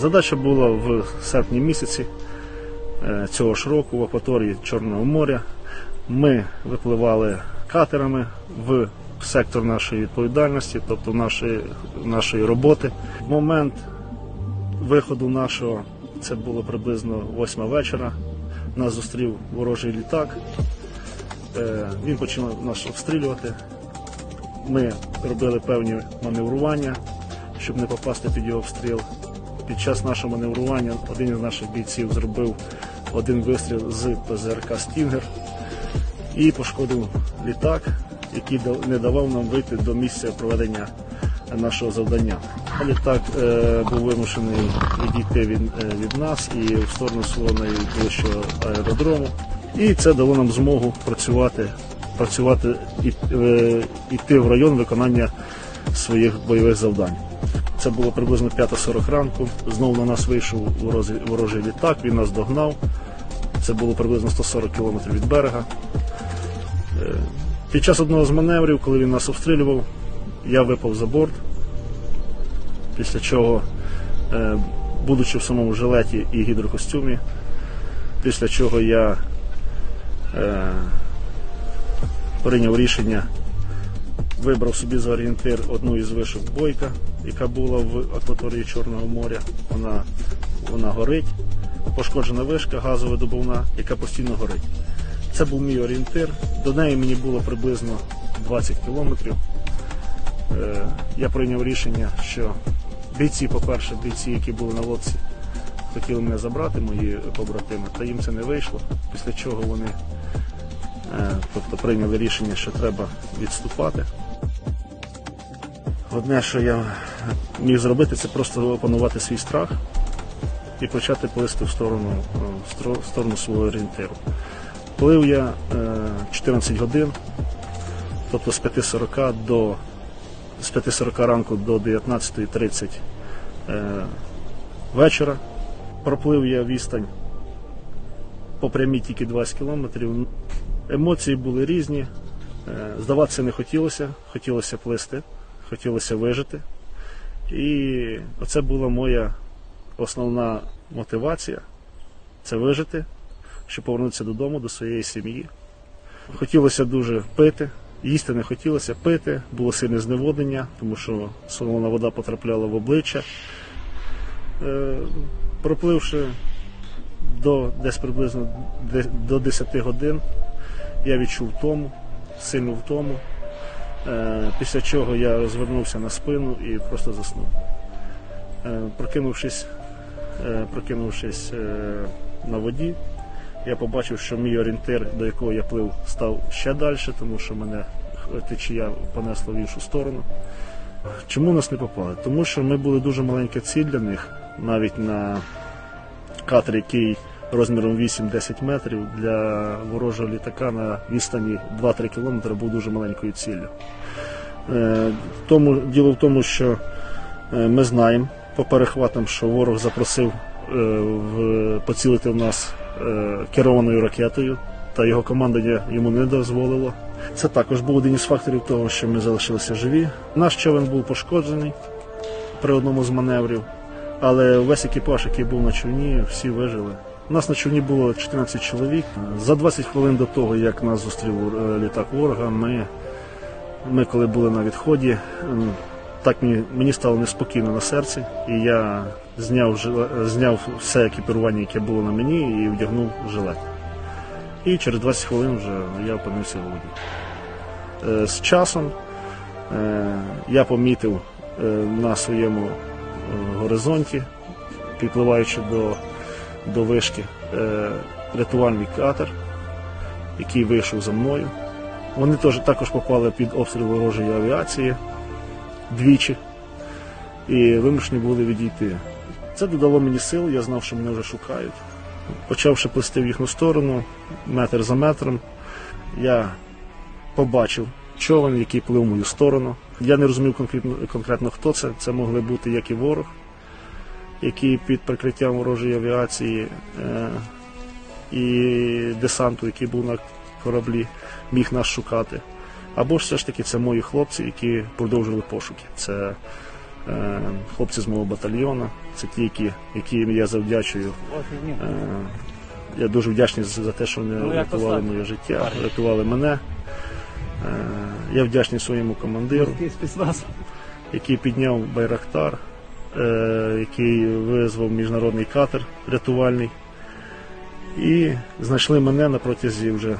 Задача була в серпні місяці е, цього ж року в акваторії Чорного моря. Ми випливали катерами в сектор нашої відповідальності, тобто нашої, нашої роботи. В момент виходу нашого це було приблизно 8 вечора. Нас зустрів ворожий літак. Е, Він почав нас обстрілювати. Ми робили певні маневрування, щоб не попасти під його обстріл. Під час нашого маневрування один із наших бійців зробив один вистріл з ПЗРК Стінгер і пошкодив літак, який не давав нам вийти до місця проведення нашого завдання. Літак е, був вимушений відійти від, е, від нас і в сторону свого найближчого аеродрому. І це дало нам змогу працювати, працювати і е, йти в район виконання своїх бойових завдань. Це було приблизно 5.40 ранку. Знову на нас вийшов ворожий, ворожий літак, він нас догнав. Це було приблизно 140 км від берега. Е, Під час одного з маневрів, коли він нас обстрілював, я випав за борт. Після чого, е, будучи в самому жилеті і гідрокостюмі, після чого я е, прийняв рішення, вибрав собі за орієнтир одну із вишок бойка, яка була в акваторії Чорного моря. Вона, вона горить. Пошкоджена вишка газовидобувна, яка постійно горить. Це був мій орієнтир. До неї мені було приблизно 20 кілометрів. Е, Я прийняв рішення, що бійці, по-перше, бійці, які були на лодці, хотіли мене забрати, мої побратими, та їм це не вийшло. Після чого вони е, тобто, прийняли рішення, що треба відступати. Одне, що я міг зробити, це просто опанувати свій страх і почати плисти в сторону, е, в сторону свого орієнтиру. Плив я е, 14 годин, тобто з 5.40 до з 5.40 ранку до 19.30 е, вечора. Проплив я відстань по прямій тільки 20 кілометрів. Емоції були різні. Е, Здаватися не хотілося, хотілося плисти, хотілося вижити. І оце була моя основна мотивація це вижити, щоб повернутися додому, до своєї сім'ї. Хотілося дуже пити, їсти не хотілося пити, було сильне зневоднення, тому що солона вода потрапляла в обличчя. Е, пропливши до десь приблизно до 10 годин, я відчув втому, сильну втому. Е, Після чого я розвернувся на спину і просто заснув. Е, Прокинувшись, е, прокинувшись на воді, я побачив, що мій орієнтир, до якого я плив, став ще далі, тому що мене течія понесла в іншу сторону. Чому нас не попали? Тому що ми були дуже маленька ціль для них, навіть на катер, який розміром 8-10 метрів для ворожого літака на відстані 2-3 кілометри був дуже маленькою ціллю. Е, Тому, діло в тому, що е, ми знаємо по перехватам, що ворог запросив е, поцілити в нас керованою ракетою, та його командування йому не дозволило. Це також був один із факторів того, що ми залишилися живі. Наш човен був пошкоджений при одному з маневрів, але весь екіпаж, який був на човні, всі вижили. Нас на човні було 14 чоловік. За 20 хвилин до того, як нас зустрів е, літак ворога, ми, ми коли були на відході, так мені, мені стало неспокійно на серці, і я зняв, зняв все екіпірування, яке було на мені, і вдягнув жилет. І через 20 хвилин вже я опинився в воді. Е, З часом е, я помітив е, на своєму е, горизонті, підпливаючи до, до вишки, е, рятувальний катер, який вийшов за мною. Вони теж також попали під обстріл ворожої авіації двічі і вимушені були відійти. Це додало мені сил, я знав, що мене вже шукають. Почавши плисти в їхню сторону, метр за метром, я побачив човен, який плив в мою сторону. Я не розумів конкретно, конкретно хто це. Це могли бути як і ворог, який під прикриттям ворожої авіації е, і десанту, який був на кораблі, міг нас шукати. Або ж все ж таки це мої хлопці, які продовжили пошуки. Це е, хлопці з мого батальйону. Це ті, які, яким я завдячую. Е, Я дуже вдячний за те, що вони Ну, як врятували моє життя, Парень. врятували мене. Е, Я вдячний своєму командиру, який підняв Байрактар, який визвав міжнародний катер рятувальний. І знайшли мене на протязі вже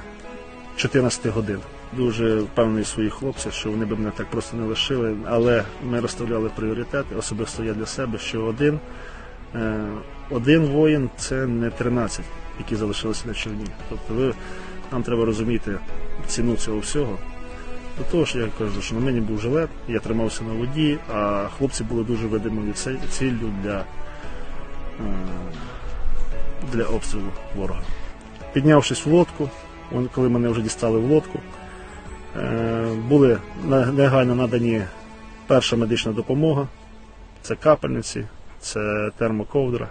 14 годин. Дуже впевнений в своїх хлопцях, що вони б мене так просто не лишили, але ми розставляли пріоритети, особисто я для себе, що один, е, один воїн це не 13, які залишилися на човні. Тобто ви, нам треба розуміти ціну цього всього. До того ж, я кажу, що на мені був жилет, я тримався на воді, а хлопці були дуже видимою ці- ціллю для, е, для обстрілу ворога. Піднявшись в лодку, коли мене вже дістали в лодку, е, були негайно надані перша медична допомога, це капельниці, це термоковдра.